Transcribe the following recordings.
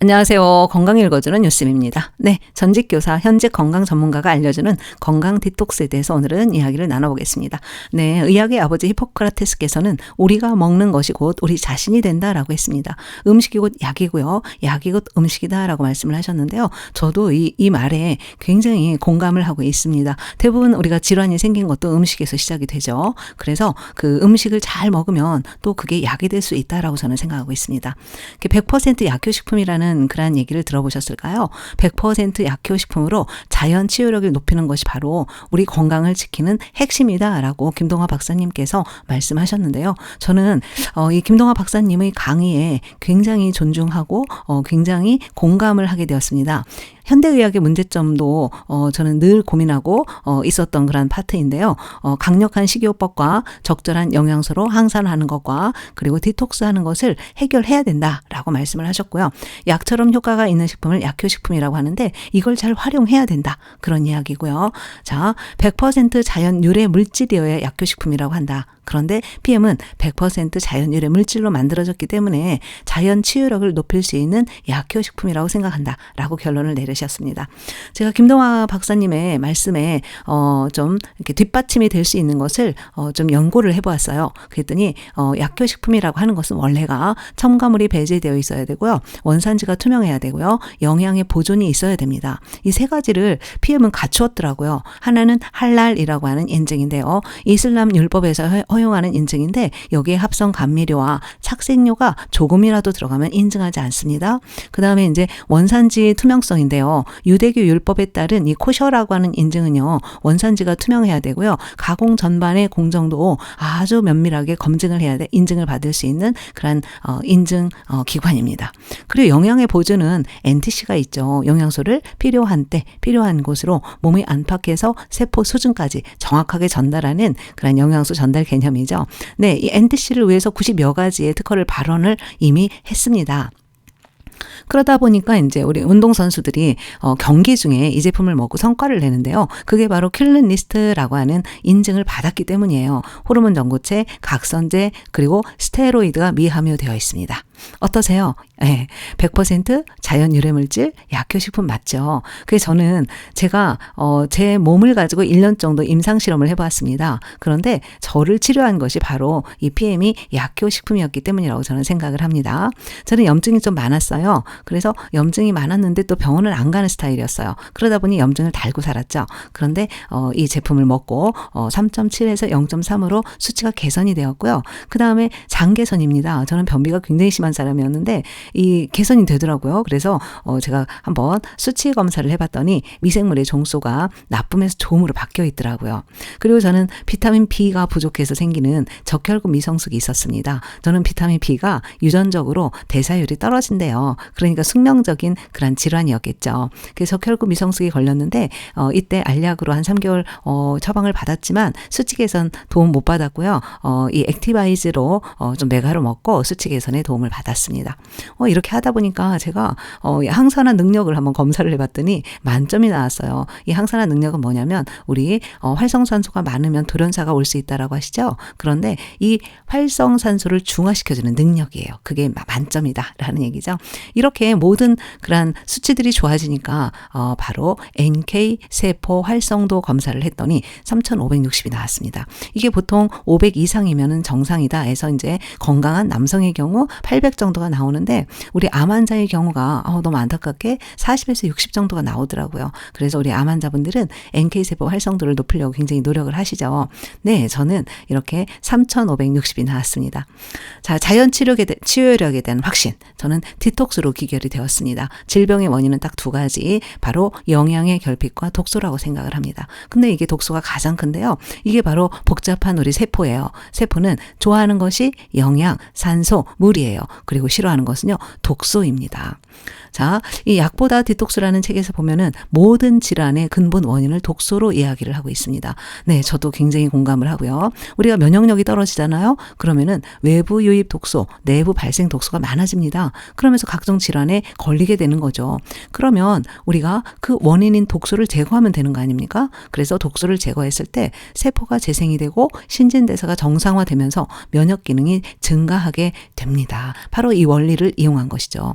안녕하세요. 건강 읽어주는 뉴스입니다. 네, 전직 교사, 현직 건강 전문가가 알려주는 건강 디톡스에 대해서 오늘은 이야기를 나눠보겠습니다. 네, 의학의 아버지 히포크라테스께서는 우리가 먹는 것이 곧 우리 자신이 된다라고 했습니다. 음식이 곧 약이고요. 약이 곧 음식이다라고 말씀을 하셨는데요. 저도 이, 이 말에 굉장히 공감을 하고 있습니다. 대부분 우리가 질환이 생긴 것도 음식에서 시작이 되죠. 그래서 그 음식을 잘 먹으면 또 그게 약이 될 수 있다라고 저는 생각하고 있습니다. 100% 약효식품이라는 하는 그런 얘기를 들어보셨을까요? 100% 약효식품으로 자연 치유력을 높이는 것이 바로 우리 건강을 지키는 핵심이다라고 김동화 박사님께서 말씀하셨는데요. 저는 어, 이 김동화 박사님의 강의에 굉장히 존중하고 어, 굉장히 공감을 하게 되었습니다. 현대의학의 문제점도 어, 저는 늘 고민하고 어, 있었던 그런 파트인데요. 어, 강력한 식이요법과 적절한 영양소로 항산하는 것과 그리고 디톡스하는 것을 해결해야 된다라고 말씀을 하셨고요. 약처럼 효과가 있는 식품을 약효식품이라고 하는데 이걸 잘 활용해야 된다 그런 이야기고요. 자, 100% 자연 유래 물질이어야 약효식품이라고 한다. 그런데 PM은 100% 자연 유래 물질로 만들어졌기 때문에 자연 치유력을 높일 수 있는 약효식품이라고 생각한다. 라고 결론을 내리셨습니다. 제가 김동화 박사님의 말씀에 어, 좀 이렇게 뒷받침이 될 수 있는 것을 어, 좀 연구를 해보았어요. 그랬더니 어, 약효식품이라고 하는 것은 원래가 첨가물이 배제되어 있어야 되고요. 원산지가 투명해야 되고요. 영양의 보존이 있어야 됩니다. 이 세 가지를 PM은 갖추었더라고요. 하나는 할랄이라고 하는 인증인데요. 이슬람 율법에서 허용하는 인증인데 여기에 합성 감미료와 착색료가 조금이라도 들어가면 인증하지 않습니다. 그 다음에 이제 원산지 투명성인데요. 유대교 율법에 따른 이 코셔라고 하는 인증은요. 원산지가 투명해야 되고요. 가공 전반의 공정도 아주 면밀하게 검증을 해야 돼 인증을 받을 수 있는 그런 어, 인증 어, 기관입니다. 그리고 영양의 보존은 NTC가 있죠. 영양소를 필요한 때 필요한 곳으로 몸의 안팎에서 세포 수준까지 정확하게 전달하는 그런 영양소 전달 개념 개념이죠. 네, 이 NTC를 위해서 90여 가지의 특허를 발언을 이미 했습니다. 그러다 보니까 이제 우리 운동선수들이 어, 경기 중에 이 제품을 먹고 성과를 내는데요. 그게 바로 킬른 리스트라고 하는 인증을 받았기 때문이에요. 호르몬 전고체, 각선제, 그리고 스테로이드가 미함유되어 있습니다. 어떠세요? 예, 100% 자연 유래 물질 약효 식품 맞죠? 그래서 저는 제가 어, 제 몸을 가지고 1년 정도 임상 실험을 해보았습니다. 그런데 저를 치료한 것이 바로 이 PM이 약효 식품이었기 때문이라고 저는 생각을 합니다. 저는 염증이 좀 많았어요. 그래서 염증이 많았는데 또 병원을 안 가는 스타일이었어요. 그러다 보니 염증을 달고 살았죠. 그런데 어, 이 제품을 먹고 어, 3.7에서 0.3으로 수치가 개선이 되었고요. 그 다음에 장 개선입니다. 저는 변비가 굉장히 심한 사람이었는데 이 개선이 되더라고요. 그래서 어 제가 한번 수치 검사를 해봤더니 미생물의 종수가 나쁨에서 좋음으로 바뀌어 있더라고요. 그리고 저는 비타민 B가 부족해서 생기는 적혈구 미성숙이 있었습니다. 저는 비타민 B가 유전적으로 대사율이 떨어진대요. 그러니까 숙명적인 그런 질환이었겠죠. 그래서 적혈구 미성숙이 걸렸는데 어 이때 알약으로 한 3개월 어 처방을 받았지만 수치 개선 도움 못 받았고요. 어 이 액티바이즈로 어 좀 메가로 먹고 수치 개선에 도움을 받았습니다. 어, 이렇게 하다 보니까 제가 어, 항산화 능력을 한번 검사를 해봤더니 만점이 나왔어요. 이 항산화 능력은 뭐냐면 우리 어, 활성산소가 많으면 돌연사가 올 수 있다라고 하시죠. 그런데 이 활성산소를 중화시켜주는 능력이에요. 그게 만점이다라는 얘기죠. 이렇게 모든 그런 수치들이 좋아지니까 어, 바로 NK 세포 활성도 검사를 했더니 3,560이 나왔습니다. 이게 보통 500 이상이면은 정상이다 해서 이제 건강한 남성의 경우 800 정도가 나오는데 우리 암 환자의 경우가 어, 너무 안타깝게 40에서 60 정도가 나오더라고요. 그래서 우리 암 환자분들은 NK세포 활성도를 높이려고 굉장히 노력을 하시죠. 네, 저는 이렇게 3,560이 나왔습니다. 자, 자연 치료에 대, 치유력에 대한 확신. 저는 디톡스로 기 결이 되었습니다. 질병의 원인은 딱 두 가지. 바로 영양의 결핍과 독소라고 생각을 합니다. 근데 이게 독소가 가장 큰데요. 이게 바로 복잡한 우리 세포예요. 세포는 좋아하는 것이 영양, 산소, 물이에요. 그리고 싫어하는 것은요, 독소입니다. 자, 이 약보다 디톡스라는 책에서 보면은 모든 질환의 근본 원인을 독소로 이야기를 하고 있습니다. 네, 저도 굉장히 공감을 하고요. 우리가 면역력이 떨어지잖아요. 그러면은 외부 유입 독소, 내부 발생 독소가 많아집니다. 그러면서 각종 질환에 걸리게 되는 거죠. 그러면 우리가 그 원인인 독소를 제거하면 되는 거 아닙니까? 그래서 독소를 제거했을 때 세포가 재생이 되고 신진대사가 정상화되면서 면역 기능이 증가하게 됩니다. 바로 이 원리를 이용한 것이죠.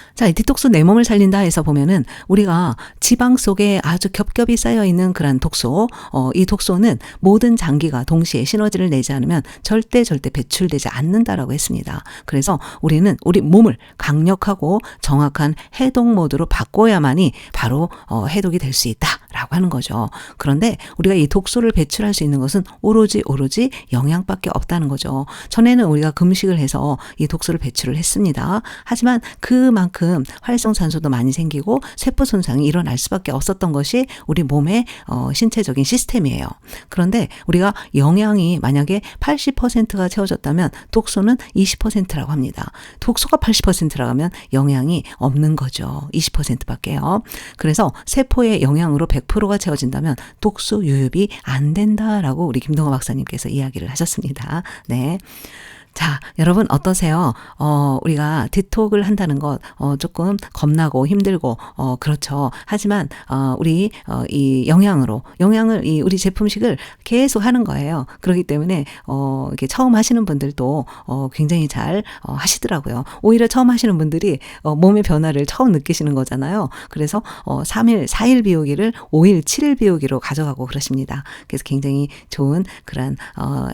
자, 이 디톡스 내 몸을 살린다 해서 보면은 우리가 지방 속에 아주 겹겹이 쌓여 있는 그런 독소, 어, 이 독소는 모든 장기가 동시에 시너지를 내지 않으면 절대 절대 배출되지 않는다라고 했습니다. 그래서 우리는 우리 몸을 강력하고 정확한 해독 모드로 바꿔야만이 바로 어, 해독이 될 수 있다라고 하는 거죠. 그런데 우리가 이 독소를 배출할 수 있는 것은 오로지 오로지 영양밖에 없다는 거죠. 전에는 우리가 금식을 해서 이 독소를 배출을 했습니다. 하지만 그만큼 활성 산소도 많이 생기고 세포 손상이 일어날 수밖에 없었던 것이 우리 몸의 어, 신체적인 시스템이에요. 그런데 우리가 영양이 만약에 80%가 채워졌다면 독소는 20%라고 합니다. 독소가 80%라고 하면 영양이 없는 거죠. 20%밖에요. 그래서 세포의 영양으로 100%가 채워진다면 독소 유입이 안 된다라고 우리 김동호 박사님께서 이야기를 하셨습니다. 네. 자, 여러분 어떠세요? 어, 우리가 디톡을 한다는 것, 어, 조금 겁나고 힘들고, 어, 그렇죠. 하지만, 어, 우리, 어, 이 영양으로, 영양을, 이 우리 제품식을 계속 하는 거예요. 그렇기 때문에, 어, 이렇게 처음 하시는 분들도, 어, 굉장히 잘, 어, 하시더라고요. 오히려 처음 하시는 분들이, 어, 몸의 변화를 처음 느끼시는 거잖아요. 그래서, 어, 3일, 4일 비우기를 5일, 7일 비우기로 가져가고 그러십니다. 그래서 굉장히 좋은 그런, 어,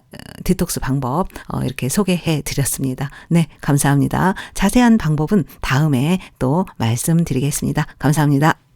디톡스 방법, 어, 이렇게 속 소개해 드렸습니다. 네, 감사합니다. 자세한 방법은 다음에 또 말씀드리겠습니다. 감사합니다.